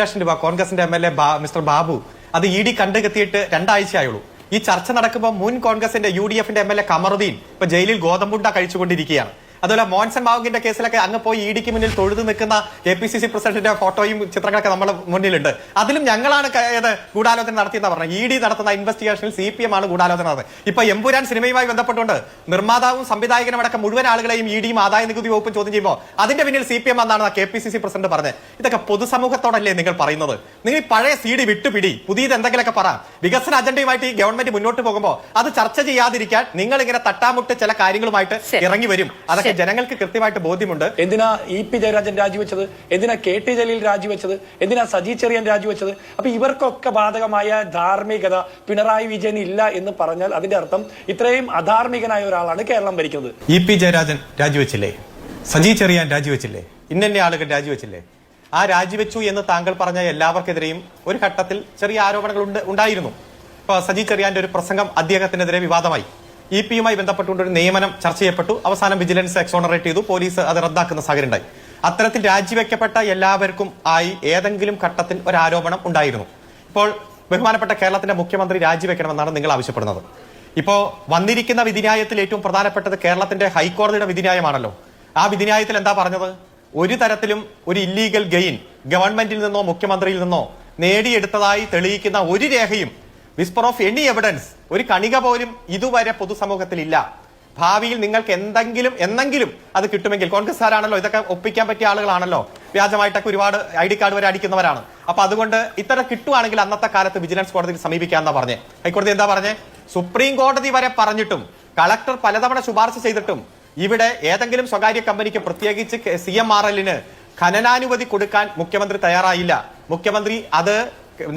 ലക്ഷം രൂപ കോൺഗ്രസിന്റെ M L A mister Babu അത് ഇ ഡി കണ്ടുകെത്തിയിട്ട് രണ്ടാഴ്ചയായുള്ളൂ. ഈ ചർച്ച നടക്കുമ്പോൾ മുൻ കോൺഗ്രസിന്റെ യു ഡി എഫിന്റെ എം എൽ എ കമറുദ്ദീൻ ഇപ്പൊ ജയിലിൽ ഗോതമ്പുണ്ട കഴിച്ചുകൊണ്ടിരിക്കുകയാണ്. അതുപോലെ മോൻസൺ മാവുകിന്റെ കേസിലൊക്കെ അങ്ങ് പോയി ഇ ഡിക്ക് മുന്നിൽ തൊഴുതു നിൽക്കുന്ന കെ പി സി സി പ്രസിഡന്റിന്റെ ഫോട്ടോയും ചിത്രങ്ങളൊക്കെ നമ്മുടെ മുന്നിലുണ്ട്. അതിലും ഞങ്ങളാണ് ഏത് ഗൂഢാലോചന നടത്തിയെന്ന് പറഞ്ഞത്. ഇ ഡി നടത്തുന്ന ഇൻവെസ്റ്റിഗേഷനിൽ സി പി എം ആണ് ഗൂഢാലോചന നടത്തുന്നത് ഇപ്പൊ എമ്പുരാൻ സിനിമയുമായി ബന്ധപ്പെട്ടുകൊണ്ട് നിർമ്മാതാവും സംവിധായകനും അടക്കം മുഴുവൻ ആളുകളെയും ഇ ഡിയും ആദായ നികുതി വകുപ്പും ചോദ്യം ചെയ്യുമ്പോൾ അതിന്റെ പിന്നിൽ സി പി എം എന്നാണ് K P C C president പറഞ്ഞത്. ഇതൊക്കെ പൊതുസമൂഹത്തോടല്ലേ നിങ്ങൾ പറയുന്നത്? നിങ്ങൾ പഴയ സി ഡി വിട്ടുപിടി പുതിയത് എന്തെങ്കിലുമൊക്കെ പറ. വികസന അജണ്ടയുമായിട്ട് ഈ ഗവൺമെന്റ് മുന്നോട്ട് പോകുമ്പോൾ അത് ചർച്ച ചെയ്യാതിരിക്കാൻ നിങ്ങൾ ഇങ്ങനെ തട്ടാമുട്ട് ചില കാര്യങ്ങളുമായിട്ട് ഇറങ്ങി വരും. അതൊക്കെ ജനങ്ങൾക്ക് കൃത്യമായിട്ട് ബോധ്യമുണ്ട്. എന്തിനാ ഇ പി ജയരാജൻ രാജിവെച്ചത്? എന്തിനാ കെ ടി ജലീൽ രാജിവെച്ചത്? എന്തിനാ സജി ചെറിയൻ രാജിവെച്ചത്? അപ്പൊ ഇവർക്കൊക്കെ ബാധകമായ ധാർമ്മികത പിണറായി വിജയൻ ഇല്ല എന്ന് പറഞ്ഞാൽ അതിന്റെ അർത്ഥം ഇത്രയും അധാർമികനായ ഒരാളാണ് കേരളം ഭരിക്കുന്നത്. ഇ പി ജയരാജൻ രാജിവെച്ചില്ലേ? സജി ചെറിയാൻ രാജിവെച്ചില്ലേ? ഇന്നെ ആളുകൾ രാജിവെച്ചില്ലേ? ആ രാജിവെച്ചു എന്ന് താങ്കൾ പറഞ്ഞ എല്ലാവർക്കെതിരെയും ഒരു ഘട്ടത്തിൽ ചെറിയ ആരോപണങ്ങൾ ഉണ്ട് ഉണ്ടായിരുന്നു. ഇപ്പൊ സജി ചെറിയാന്റെ ഒരു പ്രസംഗം അദ്ദേഹത്തിനെതിരെ വിവാദമായി. ഇ പിയുമായി ബന്ധപ്പെട്ടുകൊണ്ട് ഒരു നിയമനം ചർച്ച ചെയ്യപ്പെട്ടു. അവസാനം വിജിലൻസ് എക്സോണറേറ്റ് ചെയ്തു. പോലീസ് അത് റദ്ദാക്കുന്ന സാഹചര്യം ഉണ്ടായി അത്തരത്തിൽ രാജിവെക്കപ്പെട്ട എല്ലാവർക്കും ആയി ഏതെങ്കിലും ഘട്ടത്തിൽ ഒരു ആരോപണം ഉണ്ടായിരുന്നു. ഇപ്പോൾ ബഹുമാനപ്പെട്ട കേരളത്തിന്റെ മുഖ്യമന്ത്രി രാജിവെക്കണമെന്നാണ് നിങ്ങൾ ആവശ്യപ്പെടുന്നത്. ഇപ്പോൾ വന്നിരിക്കുന്ന വിധിന്യായത്തിൽ ഏറ്റവും പ്രധാനപ്പെട്ടത് കേരളത്തിന്റെ ഹൈക്കോടതിയുടെ വിധിന്യായമാണല്ലോ. ആ വിധിന്യായത്തിൽ എന്താ പറഞ്ഞത്? ഒരു തരത്തിലും ഒരു ഇല്ലീഗൽ ഗെയിൻ ഗവൺമെന്റിൽ നിന്നോ മുഖ്യമന്ത്രിയിൽ നിന്നോ നേടിയെടുത്തതായി തെളിയിക്കുന്ന ഒരു രേഖയും വിസ്പർ ഓഫ് എനി എവിഡൻസ് ഒരു കണിക പോലും ഇതുവരെ പൊതുസമൂഹത്തിൽ ഇല്ല ഭാവിയിൽ നിങ്ങൾക്ക് എന്തെങ്കിലും എന്നെങ്കിലും അത് കിട്ടുമെങ്കിൽ കോൺഗ്രസ് കോൺഗ്രസ്സുകാരാണല്ലോ ഇതൊക്കെ ഒപ്പിക്കാൻ പറ്റിയ ആളുകളാണല്ലോ. വ്യാജമായിട്ടൊക്കെ ഒരുപാട് ഐ ഡി കാർഡ് വരെ അടിക്കുന്നവരാണ്. അപ്പൊ അതുകൊണ്ട് ഇത്തരം കിട്ടുവാണെങ്കിൽ അന്നത്തെ കാലത്ത് വിജിലൻസ് കോടതിയിൽ സമീപിക്കാന്നാ പറഞ്ഞേ. ഹൈക്കോടതി എന്താ പറഞ്ഞേ? സുപ്രീം കോടതി വരെ പറഞ്ഞിട്ടും കളക്ടർ പലതവണ ശുപാർശ ചെയ്തിട്ടും ഇവിടെ ഏതെങ്കിലും സ്വകാര്യ കമ്പനിക്ക് പ്രത്യേകിച്ച് സി എം ആർ എല്ലിന് ഖനനാനുമതി കൊടുക്കാൻ മുഖ്യമന്ത്രി തയ്യാറായില്ല. മുഖ്യമന്ത്രി അത്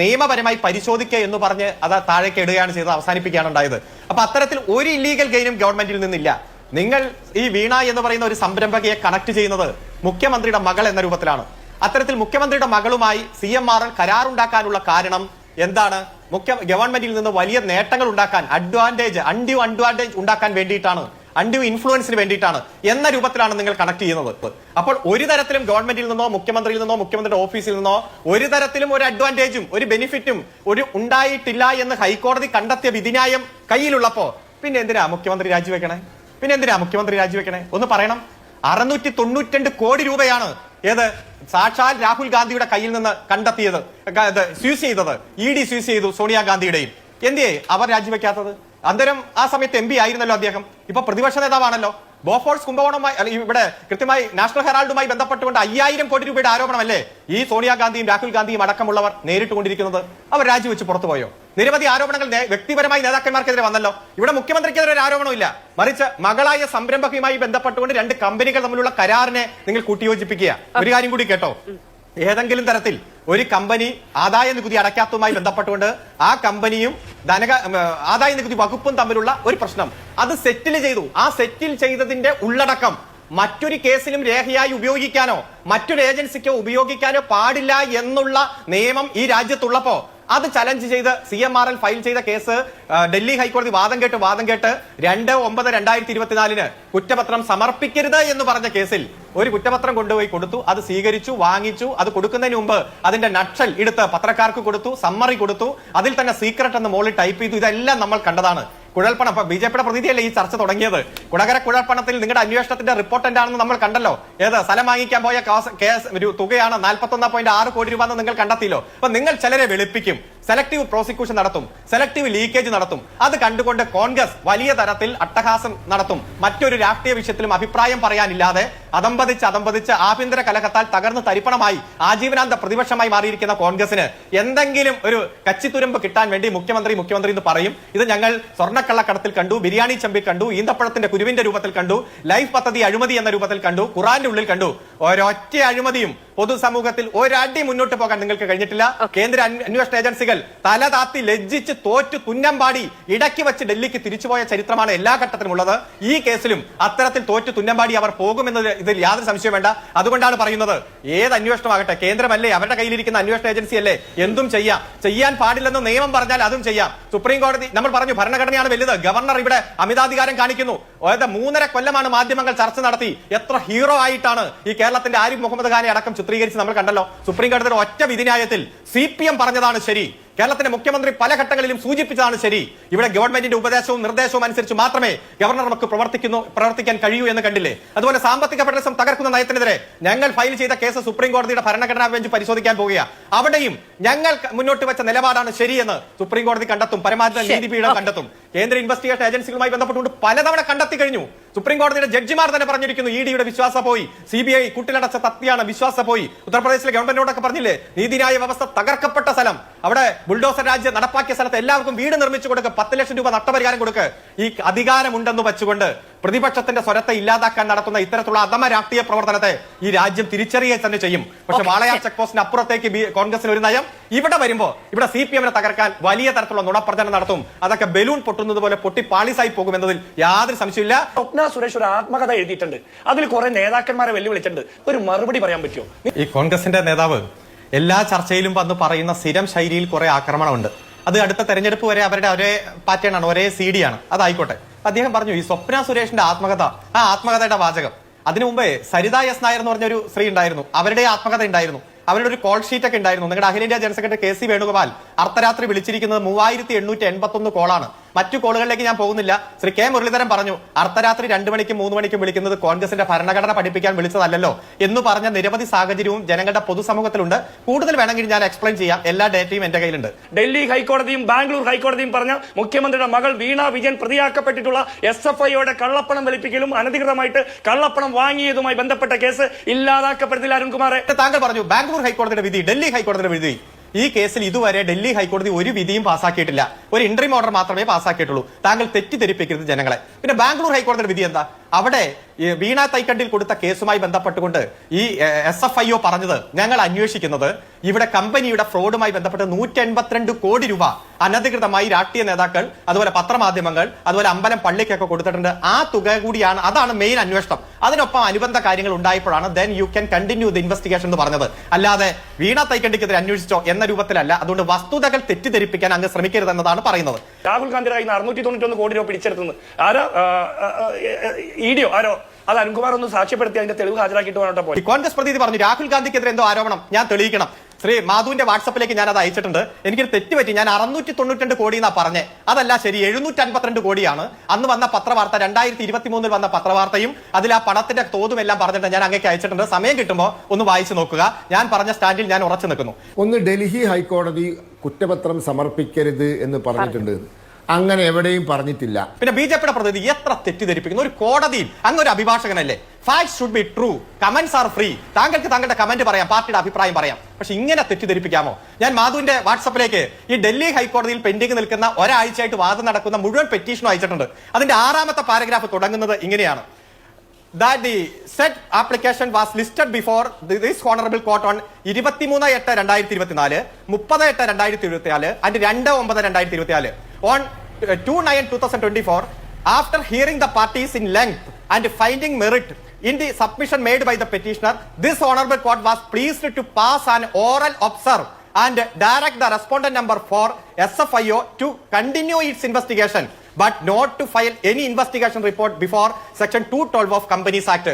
നിയമപരമായി പരിശോധിക്കുക എന്ന് പറഞ്ഞ് അത് താഴേക്ക് ഇടുകയാണ് ചെയ്തത് അവസാനിപ്പിക്കുകയാണ് ഉണ്ടായത്. അപ്പൊ അത്തരത്തിൽ ഒരു ഇല്ലീഗൽ ഗെയിനും ഗവൺമെന്റിൽ നിന്നില്ല. നിങ്ങൾ ഈ വീണ എന്ന് പറയുന്ന ഒരു സംരംഭകയെ കണക്ട് ചെയ്യുന്നത് മുഖ്യമന്ത്രിയുടെ മകൾ എന്ന രൂപത്തിലാണ്. അത്തരത്തിൽ മുഖ്യമന്ത്രിയുടെ മകളുമായി സി എം ആർ കരാറുണ്ടാക്കാനുള്ള കാരണം എന്താണ്? മുഖ്യ ഗവൺമെന്റിൽ നിന്ന് വലിയ നേട്ടങ്ങൾ ഉണ്ടാക്കാൻ അഡ്വാന്റേജ് അൺഡ്യൂ അഡ്വാന്റേജ് ഉണ്ടാക്കാൻ വേണ്ടിയിട്ടാണ് അൺഡ്യൂ ഇൻഫ്ലുവൻസിന് വേണ്ടിയിട്ടാണ് എന്ന രൂപത്തിലാണ് നിങ്ങൾ കണക്ട് ചെയ്യുന്നത്. അപ്പോൾ ഒരു തരത്തിലും ഗവൺമെന്റിൽ നിന്നോ മുഖ്യമന്ത്രിയിൽ നിന്നോ മുഖ്യമന്ത്രിയുടെ ഓഫീസിൽ നിന്നോ ഒരു തരത്തിലും ഒരു അഡ്വാന്റേജും ഒരു ബെനിഫിറ്റും ഒരു ഉണ്ടായിട്ടില്ല എന്ന് ഹൈക്കോടതി കണ്ടെത്തിയ വിധിന്യായം കയ്യിലുള്ളപ്പോ പിന്നെ എന്തിനാ മുഖ്യമന്ത്രി രാജിവെക്കണേ? പിന്നെ എന്തിനാ മുഖ്യമന്ത്രി രാജിവെക്കണേ? ഒന്ന് പറയണം. അറുന്നൂറ്റി തൊണ്ണൂറ്റി കോടി രൂപയാണ് ഏത് സാക്ഷാൽ രാഹുൽ ഗാന്ധിയുടെ കയ്യിൽ നിന്ന് കണ്ടെത്തിയത് സ്യൂസ് ചെയ്തത് ഇ ഡി സ്യൂസ് ചെയ്തു സോണിയാഗാന്ധിയുടെയും. എന്തിയെ? അവർ രാജിവെക്കാത്തത്? അന്തരം ആ സമയത്ത് എം പി ആയിരുന്നല്ലോ അദ്ദേഹം. ഇപ്പൊ പ്രതിപക്ഷ നേതാവാണല്ലോ. ബോഫോഴ്സ് കുംഭകോണവുമായി ഇവിടെ കൃത്യമായി നാഷണൽ ഹെറാൾഡുമായി ബന്ധപ്പെട്ടുകൊണ്ട് അയ്യായിരം കോടി രൂപയുടെ ആരോപണമല്ലേ? ഈ സോണിയാഗാന്ധിയും രാഹുൽ ഗാന്ധിയും അടക്കമുള്ളവർ നേരിട്ട് കൊണ്ടിരിക്കുന്നത് അവർ രാജിവെച്ച് പുറത്തുപോയോ നിരവധി ആരോപണങ്ങൾ വ്യക്തിപരമായി നേതാക്കന്മാർക്കെതിരെ വന്നല്ലോ. ഇവിടെ മുഖ്യമന്ത്രിക്കെതിരെ ഒരു ആരോപണമില്ല മറിച്ച് മകളായ സംരംഭകയുമായി ബന്ധപ്പെട്ടുകൊണ്ട് രണ്ട് കമ്പനികൾ തമ്മിലുള്ള കരാറിനെ നിങ്ങൾ കൂട്ടിയോജിപ്പിക്കുക. ഒരു കാര്യം കൂടി കേട്ടോ. ഏതെങ്കിലും തരത്തിൽ ഒരു കമ്പനി ആദായ നികുതി അടയ്ക്കാത്തതുമായി ബന്ധപ്പെട്ടുകൊണ്ട് ആ കമ്പനിയും ധനക ആദായ നികുതി വകുപ്പും തമ്മിലുള്ള ഒരു പ്രശ്നം. അത് സെറ്റിൽ ചെയ്തു. ആ സെറ്റിൽ ചെയ്തതിന്റെ ഉള്ളടക്കം മറ്റൊരു കേസിലും രേഖയായി ഉപയോഗിക്കാനോ മറ്റൊരു ഏജൻസിക്കോ ഉപയോഗിക്കാനോ പാടില്ല എന്നുള്ള നിയമം ഈ രാജ്യത്തുള്ളപ്പോ അത് ചലഞ്ച് ചെയ്ത് C M R L file ചെയ്ത കേസ് ഡൽഹി ഹൈക്കോടതി വാദം കേട്ട് വാദം കേട്ട് രണ്ട് ഒമ്പത് രണ്ടായിരത്തി ഇരുപത്തിനാലിന് കുറ്റപത്രം സമർപ്പിക്കരുത് എന്ന് പറഞ്ഞ കേസിൽ ഒരു കുറ്റപത്രം കൊണ്ടുപോയി കൊടുത്തു അത് സ്വീകരിച്ചു വാങ്ങിച്ചു അത് കൊടുക്കുന്നതിന് മുമ്പ് അതിന്റെ നക്ഷൽ എടുത്ത് പത്രക്കാർക്ക് കൊടുത്തു സമ്മറി കൊടുത്തു അതിൽ തന്നെ സീക്രട്ട് എന്ന് മുകളിൽ ടൈപ്പ് ചെയ്തു. ഇതെല്ലാം നമ്മൾ കണ്ടതാണ്. കുഴൽപ്പണം ബി ജെ പിയുടെ പ്രതിനിധിയല്ലേ ഈ ചർച്ച തുടങ്ങിയത്? കുടകര കുഴൽപ്പണത്തിൽ നിങ്ങളുടെ അന്വേഷണത്തിന്റെ റിപ്പോർട്ട് എന്താണെന്ന് നമ്മൾ കണ്ടല്ലോ. ഏത്? സ്ഥലം വാങ്ങിക്കാൻ പോയ കാസ്- കേസ് ഒരു തുകയാണ് നാൽപ്പത്തി ഒന്ന് പോയിന്റ് ആറ് കോടി രൂപ എന്ന് നിങ്ങൾ കണ്ടെത്തിയല്ലോ. അപ്പൊ നിങ്ങൾ ചിലരെ വെളുപ്പിക്കും. സെലക്ടീവ് പ്രോസിക്യൂഷൻ നടത്തും. സെലക്ടീവ് ലീക്കേജ് നടത്തും. അത് കണ്ടുകൊണ്ട് കോൺഗ്രസ് വലിയ തരത്തിൽ അട്ടഹാസം നടത്തും. മറ്റൊരു രാഷ്ട്രീയ വിഷയത്തിലും അഭിപ്രായം പറയാനില്ലാതെ അതമ്പതിച്ച് അതമ്പതിച്ച് ആഭ്യന്തര കലഹത്താൽ തകർന്ന് തരിപ്പണമായി ആജീവനാന്ത പ്രതിപക്ഷമായി മാറിയിരിക്കുന്ന കോൺഗ്രസിന് എന്തെങ്കിലും ഒരു കച്ചിത്തുരുമ്പ് കിട്ടാൻ വേണ്ടി മുഖ്യമന്ത്രി മുഖ്യമന്ത്രി എന്ന് പറയും. ഇത് ഞങ്ങൾ സ്വർണക്കള്ളക്കടത്തിൽ കണ്ടു ബിരിയാണി ചമ്പിൽ കണ്ടു ഈന്തപ്പഴത്തിന്റെ കുരുവിന്റെ രൂപത്തിൽ കണ്ടു ലൈഫ് പദ്ധതി അഴിമതി എന്ന രൂപത്തിൽ കണ്ടു ഖുറാന്റെ ഉള്ളിൽ കണ്ടു. ഒരൊറ്റ അഴിമതിയും പൊതുസമൂഹത്തിൽ ഒരടി മുന്നോട്ട് പോകാൻ നിങ്ങൾക്ക് കഴിഞ്ഞിട്ടില്ല. കേന്ദ്ര അന്വ- അന്വേഷണ ഏജൻസികൾ തല താത്തി ലജ്ജിച്ച് തോറ്റു തുന്നമ്പാടി ഇടയ്ക്ക് വെച്ച് ഡൽഹിക്ക് തിരിച്ചുപോയ ചരിത്രമാണ് എല്ലാ ഘട്ടത്തിലും ഉള്ളത് ഈ കേസിലും അത്തരത്തിൽ തോറ്റു തുന്നമ്പാടി അവർ പോകുമെന്നത് ഇതിൽ യാതൊരു സംശയം വേണ്ട. അതുകൊണ്ടാണ് പറയുന്നത് ഏത് അന്വേഷണമാകട്ടെ കേന്ദ്രമല്ലേ അവരുടെ കയ്യിലിരിക്കുന്ന അന്വേഷണ ഏജൻസി അല്ലേ എന്തും ചെയ്യാം. ചെയ്യാൻ പാടില്ലെന്ന് നിയമം പറഞ്ഞാൽ അതും ചെയ്യാം. സുപ്രീം കോടതി നമ്മൾ പറഞ്ഞു ഭരണഘടനയാണ് വലുത്. ഗവർണർ ഇവിടെ അമിതാധികാരം കാണിക്കുന്നു. മൂന്നര കൊല്ലമാണ് മാധ്യമങ്ങൾ ചർച്ച നടത്തി എത്ര ഹീറോ ആയിട്ടാണ് ഈ കേരളത്തിന്റെ ആരിഫ് മുഹമ്മദ് ഖാനെ അടക്കം ചിത്രീകരിച്ച് നമ്മൾ കണ്ടല്ലോ. സുപ്രീം കോടതിയുടെ ഒറ്റ വിധിന്യായത്തിൽ സി പി എം പറഞ്ഞതാണ് ശരി. കേരളത്തിന്റെ മുഖ്യമന്ത്രി പല ഘട്ടങ്ങളിലും സൂചിപ്പിച്ചതാണ് ശരി. ഇവിടെ ഗവൺമെന്റിന്റെ ഉപദേശവും നിർദ്ദേശവും അനുസരിച്ച് മാത്രമേ ഗവർണർ നമുക്ക് പ്രവർത്തിക്കുന്നു പ്രവർത്തിക്കാൻ കഴിയൂ എന്ന് കണ്ടില്ലേ? അതുപോലെ സാമ്പത്തിക ഫെഡറലിസം തകർക്കുന്ന നയത്തിനെതിരെ ഞങ്ങൾ ഫയൽ ചെയ്ത കേസ് സുപ്രീം കോടതിയുടെ ഭരണഘടനാ ബെഞ്ച് പരിശോധിക്കാൻ പോവുകയാണ് അവിടെയും ഞങ്ങൾ മുന്നോട്ട് വെച്ച നിലപാടാണ് ശരിയെന്ന് സുപ്രീം കോടതി കണ്ടെത്തും പരമാവധി. നീതിപീഠം കണ്ടെത്തും. കേന്ദ്ര ഇൻവെസ്റ്റിഗേഷൻ ഏജൻസികളുമായി ബന്ധപ്പെട്ടുകൊണ്ട് പലതവണ കണ്ടെത്തി കഴിഞ്ഞു സുപ്രീം കോടതിയുടെ ജഡ്ജിമാർ തന്നെ പറഞ്ഞിരിക്കുന്നു ഇ ഡിയുടെ വിശ്വാസ പോയി സി ബി ഐ കുട്ടിലടച്ച തത്തിയാണ് വിശ്വാസ പോയി. ഉത്തർപ്രദേശിലെ ഗവൺമെന്റിനോടൊക്കെ പറഞ്ഞില്ലേ നീതിന്യായ വ്യവസ്ഥ തകർക്കപ്പെട്ട സ്ഥലം. അവിടെ ബുൾഡോസർ രാജ്യം നടപ്പാക്കിയ സ്ഥലത്ത് എല്ലാവർക്കും വീട് നിർമ്മിച്ചു കൊടുക്കുക പത്ത് ലക്ഷം രൂപ നഷ്ടപരിഹാരം കൊടുക്കുക ഈ അധികാരമുണ്ടെന്ന് വെച്ചുകൊണ്ട് പ്രതിപക്ഷത്തിന്റെ സ്വരത്തെ ഇല്ലാതാക്കാൻ നടത്തുന്ന ഇത്തരത്തിലുള്ള അധമ രാഷ്ട്രീയ പ്രവർത്തനത്തെ ഈ രാജ്യം തിരിച്ചറിയുക തന്നെ ചെയ്യും. പക്ഷെ വാളയാർ ചെക്ക് പോസ്റ്റിന് അപ്പുറത്തേക്ക് കോൺഗ്രസിന് ഒരു നയം. ഇവിടെ വരുമ്പോ ഇവിടെ സി പി എമ്മിനെ തകർക്കാൻ വലിയ തരത്തിലുള്ള നുണപ്രചരണം നടത്തും. അതൊക്കെ ബലൂൺ പൊട്ടുന്നത് പോലെ പൊട്ടി പാളിസായി പോകും എന്നതിൽ യാതൊരു സംശയമില്ല സ്വപ്ന സുരേഷ് ഒരു ആത്മകഥ എഴുതിയിട്ടുണ്ട്. അതിൽ കുറെ നേതാക്കന്മാരെ വെല്ലുവിളിച്ചിട്ടുണ്ട്. ഒരു മറുപടി പറയാൻ പറ്റുമോ? ഈ കോൺഗ്രസിന്റെ നേതാവ് എല്ലാ ചർച്ചയിലും വന്ന് പറയുന്ന സ്ഥിരം ശൈലിയിൽ കുറെ ആക്രമണമുണ്ട്. അത് അടുത്ത തെരഞ്ഞെടുപ്പ് വരെ അവരുടെ ഒരേ പാറ്റേൺ ആണ് ഒരേ സി ഡി ആണ്. അതായിക്കോട്ടെ. അദ്ദേഹം പറഞ്ഞു ഈ സ്വപ്ന സുരേഷിന്റെ ആത്മകഥ ആ ആത്മകഥയുടെ വാചകം. അതിനു മുമ്പേ സരിത എസ് നായർ എന്ന് പറഞ്ഞൊരു സ്ത്രീ ഉണ്ടായിരുന്നു. അവരുടെ ആത്മകഥ ഉണ്ടായിരുന്നു. അവരുടെ ഒരു കോൾ ഷീറ്റ് ഒക്കെ ഉണ്ടായിരുന്നു. നിങ്ങളുടെ അഖിലേന്ത്യാ general secretary K C Venugopal അർദ്ധരാത്രി വിളിച്ചിരിക്കുന്നത് മൂവായിരത്തി എണ്ണൂറ്റി എൺപത്തൊന്ന് കോളാണ് മറ്റു കോളുകളിലേക്ക് ഞാൻ പോകുന്നില്ല. ശ്രീ കെ മുരളീധരൻ പറഞ്ഞു അർദ്ധരാത്രി രണ്ടു മണിക്കും മൂന്ന് മണിക്കും വിളിക്കുന്നത് കോൺഗ്രസിന്റെ ഭരണഘടന പഠിപ്പിക്കാൻ വിളിച്ചതല്ലോ എന്ന് പറഞ്ഞ നിരവധി സാഹചര്യവും ജനങ്ങളുടെ പൊതുസമൂഹത്തിലുണ്ട്. കൂടുതൽ വേണമെങ്കിൽ ഞാൻ എക്സ്പ്ലെയിൻ ചെയ്യാം. എല്ലാ ഡേറ്റയും എന്റെ കയ്യിലുണ്ട്. ഡൽഹി ഹൈക്കോടതിയും ബാംഗ്ലൂർ ഹൈക്കോടതിയും പറഞ്ഞ മുഖ്യമന്ത്രിയുടെ മകൾ വീണ വിജയൻ പ്രതിയാക്കപ്പെട്ടിട്ടുള്ള എസ് എഫ് ഐയുടെ കള്ളപ്പണം വെളുപ്പിക്കലും അനധികൃതമായിട്ട് കള്ളപ്പണം വാങ്ങിയതുമായി ബന്ധപ്പെട്ട കേസ് ഇല്ലാതാക്കപ്പെടുന്നില്ല അരുൺകുമാറെ. താങ്കൾ പറഞ്ഞു ബാംഗ്ലൂർ ഹൈക്കോടതിയുടെ വിധി ഡൽഹി ഹൈക്കോടതിയുടെ വിധി. ഈ കേസിൽ ഇതുവരെ ഡൽഹി ഹൈക്കോടതി ഒരു വിധിയും പാസ്സാക്കിയിട്ടില്ല ഒരു ഇൻട്രീം ഓർഡർ മാത്രമേ പാസ്സാക്കിയിട്ടുള്ളൂ താങ്കൾ തെറ്റിദ്ധരിപ്പിക്കരുത് ജനങ്ങളെ. പിന്നെ ബാംഗ്ലൂർ ഹൈക്കോടതിയുടെ വിധി എന്താ? അവിടെ വീണ തൈക്കണ്ടിൽ കൊടുത്ത കേസുമായി ബന്ധപ്പെട്ടുകൊണ്ട് ഈ എസ് എഫ് ഐ ഒ പറഞ്ഞത് ഞങ്ങൾ അന്വേഷിക്കുന്നത്. ഇവിടെ കമ്പനിയുടെ ഫ്രോഡുമായി ബന്ധപ്പെട്ട് നൂറ്റി എൺപത്തിരണ്ട് കോടി രൂപ അനധികൃതമായി രാഷ്ട്രീയ നേതാക്കൾ അതുപോലെ പത്രമാധ്യമങ്ങൾ അതുപോലെ അമ്പലം പള്ളിക്കൊക്കെ കൊടുത്തിട്ടുണ്ട്. ആ തുക കൂടിയാണ് അതാണ് മെയിൻ അന്വേഷണം. അതിനൊപ്പം അനുബന്ധ കാര്യങ്ങൾ ഉണ്ടായപ്പോഴാണ് then you can continue the investigation എന്ന് പറഞ്ഞത്. അല്ലാതെ വീണ തൈക്കണ്ടിക്കെതിരെ അന്വേഷിച്ചോ എന്ന രൂപത്തിലല്ല. അതുകൊണ്ട് വസ്തുതകൾ തെറ്റിദ്ധരിപ്പിക്കാൻ അങ്ങ് ശ്രമിക്കരുതെന്നതാണ് പറയുന്നത്. രാഹുൽ ഗാന്ധി അറുന്നൂറ്റി തൊണ്ണൂറ്റി ഒന്ന് കോടി രൂപ പിടിച്ചെടുത്തത് ആരോ? ഇഡിയോ ആരോ? അത് അരുൺകുമാർ ഒന്ന് സാക്ഷ്യപ്പെടുത്തി അതിന്റെ തെളിവ് ഹാജരാക്കിയിട്ട് വേണം പോയി. കോൺഗ്രസ് പ്രതിനിധി പറഞ്ഞു രാഹുൽ ഗാന്ധിക്കെതിരെ എന്തോ ആരോപണം ഞാൻ തെളിയിക്കണം. ശ്രീ മാധുവിന്റെ വാട്സപ്പിലേക്ക് ഞാൻ അത് അയച്ചിട്ടുണ്ട്. എനിക്കൊരു തെറ്റുപറ്റി ഞാൻ അറുന്നൂറ്റി തൊണ്ണൂറ്റി കോടി എന്നാ പറഞ്ഞേ. അതല്ല ശരി എഴുന്നൂറ്റി അൻപത്തിരണ്ട് കോടിയാണ്. അന്ന് വന്ന പത്രവാർത്ത രണ്ടായിരത്തി ഇരുപത്തി മൂന്നിൽ വന്ന പത്രവാർത്തയും അതിൽ ആ പണത്തിന്റെ തോതും എല്ലാം പറഞ്ഞിട്ട് ഞാൻ അങ്ങേക്ക് അയച്ചിട്ടുണ്ട്. സമയം കിട്ടുമ്പോൾ ഒന്ന് വായിച്ചു നോക്കുക. ഞാൻ പറഞ്ഞ സ്റ്റാൻഡിൽ ഞാൻ ഉറച്ചു നിൽക്കുന്നു. ഒന്ന് ഡൽഹി ഹൈക്കോടതി കുറ്റപത്രം സമർപ്പിക്കരുത് എന്ന് പറഞ്ഞിട്ടുണ്ട്. അങ്ങനെ എവിടെയും പറഞ്ഞിട്ടില്ല. പിന്നെ ബി ജെ പിയുടെ പ്രതിനിധി എത്ര തെറ്റിദ്ധരിപ്പിക്കുന്നു? ഒരു കോടതിയിൽ. അങ്ങ് ഒരു അഭിഭാഷകനല്ലേ? Fact should be true comments are free താങ്കൾക്ക് താങ്കളുടെ കമന്റ് പറയാം പാർട്ടിയുടെ അഭിപ്രായം പറയാം. പക്ഷെ ഇങ്ങനെ തെറ്റിദ്ധരിപ്പിക്കാമോ? ഞാൻ മാധുവിന്റെ വാട്സപ്പിലേക്ക് ഈ ഡൽഹി ഹൈക്കോടതിയിൽ പെൻഡിംഗ് നിൽക്കുന്ന ഒരാഴ്ചയായിട്ട് വാദം നടക്കുന്ന മുഴുവൻ പെറ്റീഷനും അയച്ചിട്ടുണ്ട്. അതിന്റെ ആറാമത്തെ പാരഗ്രാഫ് തുടങ്ങുന്നത് ഇങ്ങനെയാണ്. That the said application was listed before this honorable court on ഇരുപത്തിമൂന്ന് എട്ട് രണ്ടായിരത്തി ഇരുപത്തിനാല് മുപ്പത് എട്ട് രണ്ടായിരത്തി ഇരുപത്തിനാല് ആൻഡ് രണ്ട് ഒമ്പത് രണ്ടായിരത്തി ഇരുപത്തിനാല്. On two nine two thousand twenty four after hearing the parties in length and finding merit in the submission made by the petitioner this honorable court was pleased to pass an oral observe and direct the respondent number for SFIO to continue its investigation but not to file any investigation report before section 212 of companies act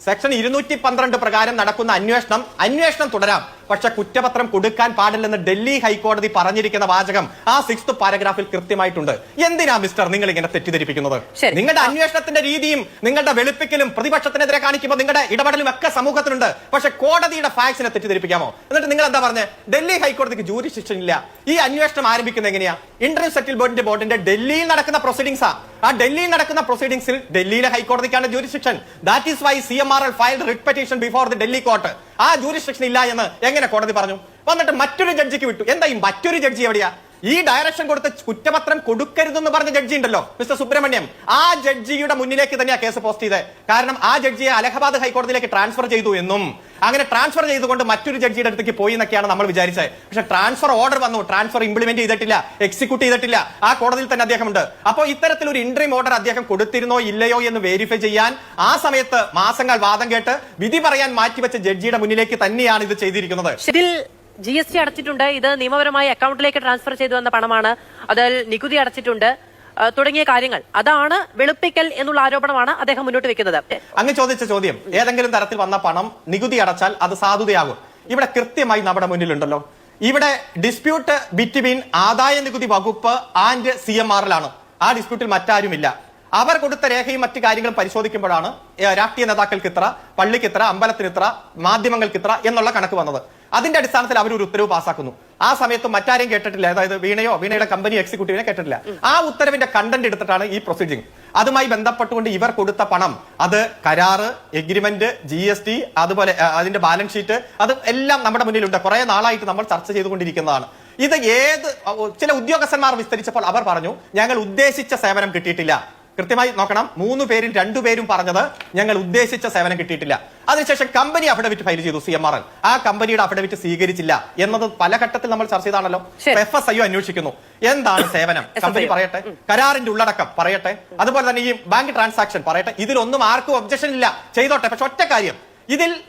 section ഇരുന്നൂറ്റി പന്ത്രണ്ട് പ്രകാരം നടക്കുന്ന അന്വേഷണം അന്വേഷണം തുടരാം പക്ഷെ കുറ്റപത്രം കൊടുക്കാൻ പാടില്ലെന്ന് ഡൽഹി ഹൈക്കോടതി പറഞ്ഞിരിക്കുന്ന വാചകം ആ സിക്സ്ത് പാരഗ്രാഫിൽ കൃത്യമായിട്ടുണ്ട്. എന്തിനാ മിസ്റ്റർ നിങ്ങൾ ഇങ്ങനെ തെറ്റിദ്ധരിപ്പിക്കുന്നത് നിങ്ങളുടെ അന്വേഷണത്തിന്റെ രീതിയും നിങ്ങളുടെ വെളുപ്പിക്കലും പ്രതിപക്ഷത്തിനെതിരെ കാണിക്കുമ്പോൾ നിങ്ങളുടെ ഇടപെടലും ഒക്കെ സമൂഹത്തിലുണ്ട് പക്ഷെ കോടതിയുടെ ഫാക്സിനെ തെറ്റിദ്ധരിപ്പിക്കാമോ? എന്നിട്ട് നിങ്ങൾ എന്താ പറഞ്ഞത് ഡൽഹി ഹൈക്കോടതിക്ക് ജൂറി ശിക്ഷ ഇല്ല ഈ അന്വേഷണം ആരംഭിക്കുന്നത് എങ്ങനെയാ? ഇന്റർനെറ്റ് സെറ്റിൽമെന്റ് ബോർഡിന്റെ ഡൽഹിയിൽ നടക്കുന്ന പ്രൊസീഡിംഗ്സാ ആ. ഡൽഹിയിൽ നടക്കുന്ന പ്രൊസീഡിംഗ്സിൽ ഡൽഹിയിലെ ഹൈക്കോടതിക്കാണ് jurisdiction that is why C M R L file writ petition before the Delhi court ആ ജൂറിസ്ഡിക്ഷൻ ഇല്ല എന്ന് എങ്ങനെ കോടതി പറഞ്ഞു? വന്നിട്ട് മറ്റൊരു ജഡ്ജിക്ക് വിട്ടു. എന്താ ഈ മറ്റൊരു ജഡ്ജി എവിടെയാ? ഈ ഡയറക്ഷൻ കൊടുത്ത കുറ്റപത്രം കൊടുക്കരുതെന്ന് പറഞ്ഞ ജഡ്ജി ഉണ്ടല്ലോ മിസ്റ്റർ സുബ്രഹ്മണ്യം. ആ ജഡ്ജിയുടെ മുന്നിലേക്ക് തന്നെയാ കേസ് പോസ്റ്റ് ചെയ്തത് കാരണം ആ ജഡ്ജിയെ അലഹബാദ് ഹൈക്കോടതിയിലേക്ക് ട്രാൻസ്ഫർ ചെയ്തു എന്നും. അങ്ങനെ ട്രാൻസ്ഫർ ചെയ്തുകൊണ്ട് മറ്റൊരു ജഡ്ജിയുടെ അടുത്തേക്ക് പോയി എന്നൊക്കെയാണ് നമ്മൾ വിചാരിച്ചത്. പക്ഷെ ട്രാൻസ്ഫർ ഓർഡർ വന്നു. ട്രാൻസ്ഫർ ഇംപ്ലിമെന്റ് ചെയ്തിട്ടില്ല. എക്സിക്യൂട്ട് ചെയ്തിട്ടില്ല. ആ കോടതിയിൽ തന്നെ അദ്ദേഹം ഉണ്ട് അപ്പോൾ ഇത്തരത്തിൽ ഒരു ഇൻട്രീം ഓർഡർ അദ്ദേഹം കൊടുത്തിരുന്നോ ഇല്ലയോ എന്ന് വെരിഫൈ ചെയ്യാൻ ആ സമയത്ത് മാസങ്ങൾ വാദം കേട്ട് വിധി പറയാൻ മാറ്റിവെച്ച ജഡ്ജിയുടെ മുന്നിലേക്ക് തന്നെയാണ് ഇത് ചെയ്തിരിക്കുന്നത്. ജി എസ് ടി അടച്ചിട്ടുണ്ട്. ഇത് നിയമപരമായി അക്കൗണ്ടിലേക്ക് ട്രാൻസ്ഫർ ചെയ്തു വന്ന പണമാണ്. അതിൽ നികുതി അടച്ചിട്ടുണ്ട്. തുടങ്ങിയ കാര്യങ്ങൾ. അതാണ് വെളുപ്പിക്കൽ എന്നുള്ള ആരോപണമാണ് അദ്ദേഹം മുന്നോട്ട് വെക്കുന്നത്. അങ്ങ് ചോദിച്ച ചോദ്യം ഏതെങ്കിലും തരത്തിൽ വന്ന പണം നികുതി അടച്ചാൽ അത് സാധുതയാകും. ഇവിടെ കൃത്യമായി നമ്മുടെ മുന്നിലുണ്ടല്ലോ. ഇവിടെ ഡിസ്പ്യൂട്ട് ബിറ്റ്വീൻ ആദായ നികുതി വകുപ്പ് ആൻഡ് സി എം ആറിലാണ് ആ ഡിസ്പ്യൂട്ടിൽ മറ്റാരുമില്ല. അവർ കൊടുത്ത രേഖയും മറ്റു കാര്യങ്ങളും പരിശോധിക്കുമ്പോഴാണ് രാഷ്ട്രീയ നേതാക്കൾക്ക് ഇത്ര പള്ളിക്ക് ഇത്ര അമ്പലത്തിന് ഇത്ര മാധ്യമങ്ങൾക്ക് ഇത്ര എന്നുള്ള കണക്ക് വന്നത്. അതിന്റെ അടിസ്ഥാനത്തിൽ അവർ ഒരു ഉത്തരവ് പാസ്സാക്കുന്നു ആ സമയത്ത് മറ്റാരെയും കേട്ടിട്ടില്ല. അതായത് വീണയോ വീണയുടെ കമ്പനി എക്സിക്യൂട്ടീവിനെ കേട്ടിട്ടില്ല. ആ ഉത്തരവിന്റെ കണ്ടന്റ് എടുത്തിട്ടാണ് ഈ പ്രൊസീജിങ് അതുമായി ബന്ധപ്പെട്ടുകൊണ്ട് ഇവർ കൊടുത്ത പണം അത് കരാറ് എഗ്രിമെന്റ് ജി എസ് ടി അതുപോലെ അതിന്റെ ബാലൻസ് ഷീറ്റ് അത് എല്ലാം നമ്മുടെ മുന്നിലുണ്ട്. കുറെ നാളായിട്ട് നമ്മൾ ചർച്ച ചെയ്തുകൊണ്ടിരിക്കുന്നതാണ്. ഇത് ഏത് ചില ഉദ്യോഗസ്ഥന്മാർ വിസ്തരിച്ചപ്പോൾ അവർ പറഞ്ഞു ഞങ്ങൾ ഉദ്ദേശിച്ച സേവനം കിട്ടിയിട്ടില്ല. കൃത്യമായി നോക്കണം. മൂന്ന് പേരും രണ്ടു പേരും പറഞ്ഞത് ഞങ്ങൾ ഉദ്ദേശിച്ച സേവനം കിട്ടിയിട്ടില്ല. അതിനുശേഷം കമ്പനി അഫിഡവിറ്റ് ഫയൽ ചെയ്തു സി എം ആർ എൽ ആ കമ്പനിയുടെ അഫിഡവിറ്റ് സ്വീകരിച്ചില്ല എന്നത് പല ഘട്ടത്തിൽ നമ്മൾ ചർച്ച ചെയ്താണല്ലോ. എഫ് എസ് ഐ അന്വേഷിക്കുന്നു. എന്താണ് സേവനം? കമ്പനി പറയട്ടെ. കരാറിന്റെ ഉള്ളടക്കം പറയട്ടെ. അതുപോലെ തന്നെ ഈ ബാങ്ക് ട്രാൻസാക്ഷൻ പറയട്ടെ. ഇതിലൊന്നും ആർക്കും ഒബ്ജക്ഷൻ ഇല്ല. ചെയ്തോട്ടെ. പക്ഷെ ഒറ്റ കാര്യം. ഇതിൽ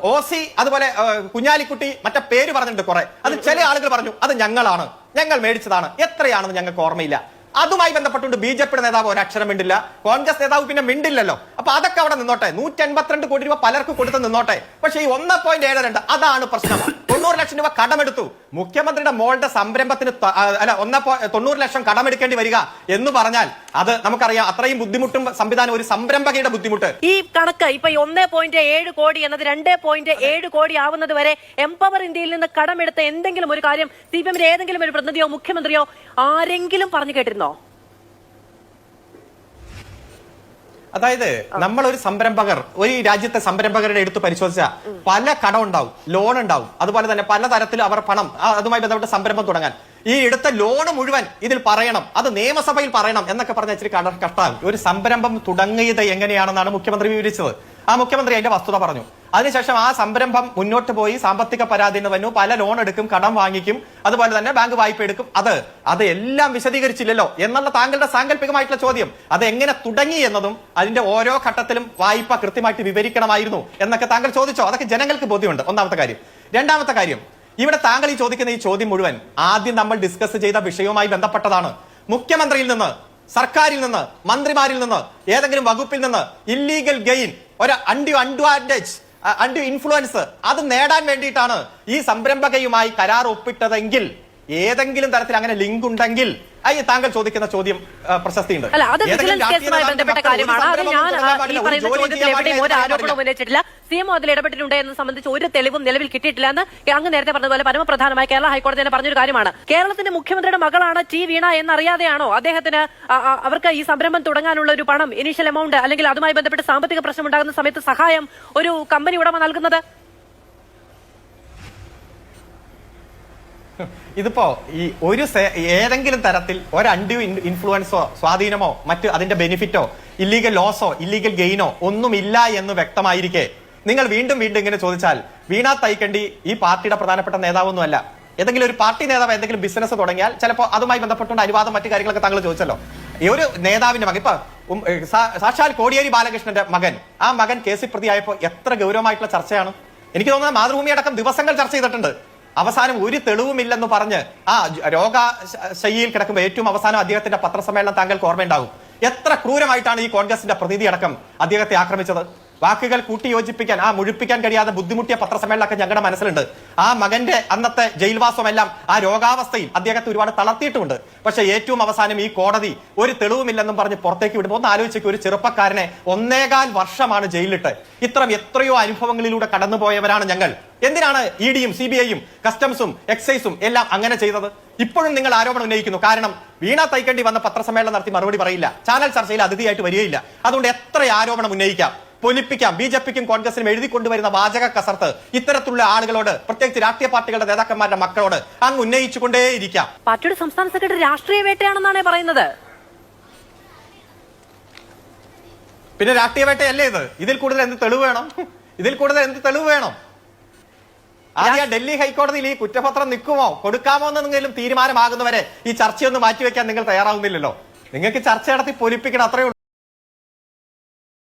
ഒ സി അതുപോലെ കുഞ്ഞാലിക്കുട്ടി മറ്റേ പേര് പറഞ്ഞിട്ടുണ്ട് കുറെ. അത് ചില ആളുകൾ പറഞ്ഞു അത് ഞങ്ങളാണ്. ഞങ്ങൾ മേടിച്ചതാണ്. എത്രയാണെന്ന് ഞങ്ങൾക്ക് ഓർമ്മയില്ല. അതുമായി ബന്ധപ്പെട്ടുകൊണ്ട് ബി ജെ പിയുടെ നേതാവ്. ഒരക്ഷരം മിണ്ടില്ല. കോൺഗ്രസ് നേതാവ് പിന്നെ മിണ്ടില്ലല്ലോ. അപ്പൊ അതൊക്കെ അവിടെ നിന്നോട്ടെ. നൂറ്റി എൺപത്തിരണ്ട് കോടി രൂപ പലർക്ക് കൊടുത്ത് നിന്നോട്ടെ. പക്ഷേ ഈ ഒന്ന് പോയിന്റ് ഏഴ് രണ്ട് അതാണ് പ്രശ്നം. തൊണ്ണൂറ് ലക്ഷം രൂപ കടമെടുത്തു. മുഖ്യമന്ത്രിയുടെ മോളുടെ സംരംഭത്തിന് അല്ല ഒന്ന തൊണ്ണൂറ് ലക്ഷം കടമെടുക്കേണ്ടി വരിക എന്ന് പറഞ്ഞാൽ അത് നമുക്കറിയാം അത്രയും ബുദ്ധിമുട്ടും സംവിധാനം ഒരു സംരംഭകയുടെ ബുദ്ധിമുട്ട്. ഈ കണക്ക് ഇപ്പൊ ഒന്നേ പോയിന്റ് ഏഴ് കോടി എന്നത് രണ്ട് പോയിന്റ് ഏഴ് കോടി ആവുന്നത് വരെ എംപവർ ഇന്ത്യയിൽ നിന്ന് കടമെടുത്ത എന്തെങ്കിലും ഒരു കാര്യം സി പി എമ്മിന്റെ ഏതെങ്കിലും ഒരു പ്രതിനിധിയോ മുഖ്യമന്ത്രിയോ ആരെങ്കിലും പറഞ്ഞു കേട്ടിരുന്നോ? അതായത് നമ്മൾ ഒരു സംരംഭകർ ഒരു രാജ്യത്തെ സംരംഭകരുടെ എടുത്ത് പരിശോധിച്ചാൽ പല കടം ഉണ്ടാവും ലോൺ ഉണ്ടാവും. അതുപോലെ തന്നെ പല തരത്തിൽ അവർ പണം അതുമായി ബന്ധപ്പെട്ട് സംരംഭം തുടങ്ങാൻ. ഈ എടുത്ത ലോൺ മുഴുവൻ ഇതിൽ പറയണം അത് നിയമസഭയിൽ പറയണം എന്നൊക്കെ പറഞ്ഞ ഇച്ചിരി കഷ്ടമാണ് ഒരു സംരംഭം തുടങ്ങിയത് എങ്ങനെയാണെന്നാണ് മുഖ്യമന്ത്രി വിവരിച്ചത്. ആ മുഖ്യമന്ത്രി അതിന്റെ വസ്തുത പറഞ്ഞു. അതിനുശേഷം ആ സംരംഭം മുന്നോട്ട് പോയി സാമ്പത്തിക പരാതി എന്ന് വന്നു പല ലോൺ എടുക്കും കടം വാങ്ങിക്കും അതുപോലെ തന്നെ ബാങ്ക് വായ്പ എടുക്കും. അത് അത് എല്ലാം വിശദീകരിച്ചില്ലല്ലോ എന്നുള്ള താങ്കളുടെ സാങ്കല്പികമായിട്ടുള്ള ചോദ്യം. അത് എങ്ങനെ തുടങ്ങി എന്നതും അതിന്റെ ഓരോ ഘട്ടത്തിലും വായ്പ കൃത്യമായിട്ട് വിവരിക്കണമായിരുന്നു എന്നൊക്കെ താങ്കൾ ചോദിച്ചോ? അതൊക്കെ ജനങ്ങൾക്ക് ബോധ്യമുണ്ട്. ഒന്നാമത്തെ കാര്യം. രണ്ടാമത്തെ കാര്യം. ഇവിടെ താങ്കൾ ഈ ചോദിക്കുന്ന ഈ ചോദ്യം മുഴുവൻ ആദ്യം നമ്മൾ ഡിസ്കസ് ചെയ്ത വിഷയവുമായി ബന്ധപ്പെട്ടതാണ്. മുഖ്യമന്ത്രിയിൽ നിന്ന് സർക്കാരിൽ നിന്ന് മന്ത്രിമാരിൽ നിന്ന് ഏതെങ്കിലും വകുപ്പിൽ നിന്ന് ഇല്ലീഗൽ ഗെയിൻ ഒരു അണ്ടി അഡ്വാന്റേജ് അണ്ടി ഇൻഫ്ലുവൻസ് അത് നേടാൻ വേണ്ടിയിട്ടാണ് ഈ സംരംഭകയുമായി കരാർ ഒപ്പിട്ടതെങ്കിൽ ഏതെങ്കിലും തരത്തിൽ അങ്ങനെ ലിങ്ക് ഉണ്ടെങ്കിൽ അയ്യ താങ്കൾ ചോദിക്കുന്ന ചോദ്യം പ്രശസ്തിയുണ്ട്. അല്ല അത് വിജിലൻസ് കേസുമായി ബന്ധപ്പെട്ട കാര്യമാണ്. അത് ഞാൻ ഈ പറയുന്ന ചോദ്യത്തിൽ എവിടെയും ഒരു ആരോപണവും ഉന്നയിച്ചിട്ടില്ല. സി എം അതിൽ ഇടപെട്ടിട്ടുണ്ട് എന്ന് സംബന്ധിച്ച് ഒരു തെളിവും നിലവിൽ കിട്ടിയിട്ടില്ല എന്ന് അങ്ങ് നേരത്തെ പറഞ്ഞതുപോലെ പരമപ്രധാനമായി കേരള ഹൈക്കോടതി തന്നെ പറഞ്ഞൊരു കാര്യമാണ്. കേരളത്തിന്റെ മുഖ്യമന്ത്രിയുടെ മകളാണ് ടി വീണ എന്നറിയാതെയാണോ അദ്ദേഹത്തിന് അവർക്ക് ഈ സംരംഭം തുടങ്ങാനുള്ള ഒരു പണം ഇനീഷ്യൽ എമൗണ്ട് അല്ലെങ്കിൽ അതുമായി ബന്ധപ്പെട്ട് സാമ്പത്തിക പ്രശ്നം ഉണ്ടാകുന്ന സമയത്ത് സഹായം ഒരു കമ്പനി ഉടമ നൽകുന്നത്? ഇതിപ്പോ ഈ ഒരു ഏതെങ്കിലും തരത്തിൽ ഒരു അൺഡ്യൂ ഇൻഫ്ലുവൻസോ സ്വാധീനമോ മറ്റ് അതിന്റെ ബെനിഫിറ്റോ ഇല്ലീഗൽ ലോസോ ഇല്ലീഗൽ ഗെയിനോ ഒന്നുമില്ല എന്ന് വ്യക്തമായിരിക്കെ. നിങ്ങൾ വീണ്ടും വീണ്ടും ഇങ്ങനെ ചോദിച്ചാൽ വീണ തൈക്കണ്ടി ഈ പാർട്ടിയുടെ പ്രധാനപ്പെട്ട നേതാവൊന്നുമല്ല. ഏതെങ്കിലും ഒരു പാർട്ടി നേതാവ് എന്തെങ്കിലും ബിസിനസ് തുടങ്ങിയാൽ ചിലപ്പോൾ അതുമായി ബന്ധപ്പെട്ടുകൊണ്ട് അനുവാദം മറ്റു കാര്യങ്ങളൊക്കെ താങ്കൾ ചോദിച്ചല്ലോ. ഈ ഒരു നേതാവിന്റെ മകൻ ഇപ്പൊ സാക്ഷാൽ കോടിയേരി ബാലകൃഷ്ണന്റെ മകൻ. ആ മകൻ കേസിൽ പ്രതിയായപ്പോൾ എത്ര ഗൗരവമായിട്ടുള്ള ചർച്ചയാണ്. എനിക്ക് തോന്നുന്നത് മാതൃഭൂമി അടക്കം ദിവസങ്ങൾ ചർച്ച ചെയ്തിട്ടുണ്ട്. അവസാനം ഒരു തെളിവുമില്ലെന്ന് പറഞ്ഞ് ആ രോഗ ശൈലിയിൽ കിടക്കുമ്പോൾ ഏറ്റവും അവസാനം അദ്ദേഹത്തിന്റെ പത്രസമ്മേളനം താങ്കൾക്ക് ഓർമ്മയുണ്ടാകും. എത്ര ക്രൂരമായിട്ടാണ് ഈ കോൺഗ്രസിന്റെ പ്രതിനിധി അടക്കം അദ്ദേഹത്തെ ആക്രമിച്ചത്? വാക്കുകൾ കൂട്ടിയോജിപ്പിക്കാൻ ആ മുഴുപ്പിക്കാൻ കഴിയാതെ ബുദ്ധിമുട്ടിയ പത്രസമ്മേളനമൊക്കെ ഞങ്ങളുടെ മനസ്സിലുണ്ട്. ആ മകന്റെ അന്നത്തെ ജയിൽവാസമെല്ലാം ആ രോഗാവസ്ഥയിൽ അദ്ദേഹത്തെ ഒരുപാട് തളർത്തിയിട്ടുമുണ്ട്. പക്ഷെ ഏറ്റവും അവസാനം ഈ കോടതി ഒരു തെളിവുമില്ലെന്നും പറഞ്ഞ് പുറത്തേക്ക് വിടുമ്പോൾ ഒന്ന് ആലോചിച്ചേക്ക് ഒരു ചെറുപ്പക്കാരനെ ഒന്നേകാൽ വർഷമാണ് ജയിലിലിട്ട് ഇത്തരം എത്രയോ അനുഭവങ്ങളിലൂടെ കടന്നുപോയവരാണ് ഞങ്ങൾ. എന്തിനാണ് ഇ ഡിയും സി ബി ഐയും കസ്റ്റംസും എക്സൈസും എല്ലാം അങ്ങനെ ചെയ്തത്? ഇപ്പോഴും നിങ്ങൾ ആരോപണം ഉന്നയിക്കുന്നു. കാരണം വീണ തൈക്കണ്ടി വന്ന പത്രസമ്മേളനം നടത്തി മറുപടി പറയില്ല. ചാനൽ ചർച്ചയിൽ അതിഥിയായിട്ട് വരികയില്ല. അതുകൊണ്ട് എത്ര ആരോപണം ഉന്നയിക്കാം? പൊലിപ്പിക്കാം ബി ജെ പിക്കും കോൺഗ്രസിനും എഴുതി കൊണ്ടുവരുന്ന വാചക കസർത്ത് ഇത്തരത്തിലുള്ള ആളുകളോട് പ്രത്യേകിച്ച് രാഷ്ട്രീയ പാർട്ടികളുടെ നേതാക്കന്മാരുടെ മക്കളോട് അങ്ങ് ഉന്നയിച്ചുകൊണ്ടേയിരിക്കാം. പാർട്ടിയുടെ സംസ്ഥാന സെക്രട്ടറി രാഷ്ട്രീയ വേട്ടയാണെന്നാണ് പറയുന്നത്. പിന്നെ രാഷ്ട്രീയ വേട്ടയല്ലേ ഇത്? ഇതിൽ കൂടുതൽ എന്ത് തെളിവ് വേണം? ഇതിൽ കൂടുതൽ എന്ത് തെളിവ് വേണം? ആദ്യം ഡൽഹി ഹൈക്കോടതിയിൽ ഈ കുറ്റപത്രം നിൽക്കുമോ? കൊടുക്കാമോ എന്നെങ്കിലും തീരുമാനമാകുന്നവരെ ഈ ചർച്ചയൊന്ന് മാറ്റിവെക്കാൻ നിങ്ങൾ തയ്യാറാവുന്നില്ലല്ലോ. നിങ്ങൾക്ക് ചർച്ച നടത്തി പൊലിപ്പിക്കണം അത്രയേ ഉള്ളൂ.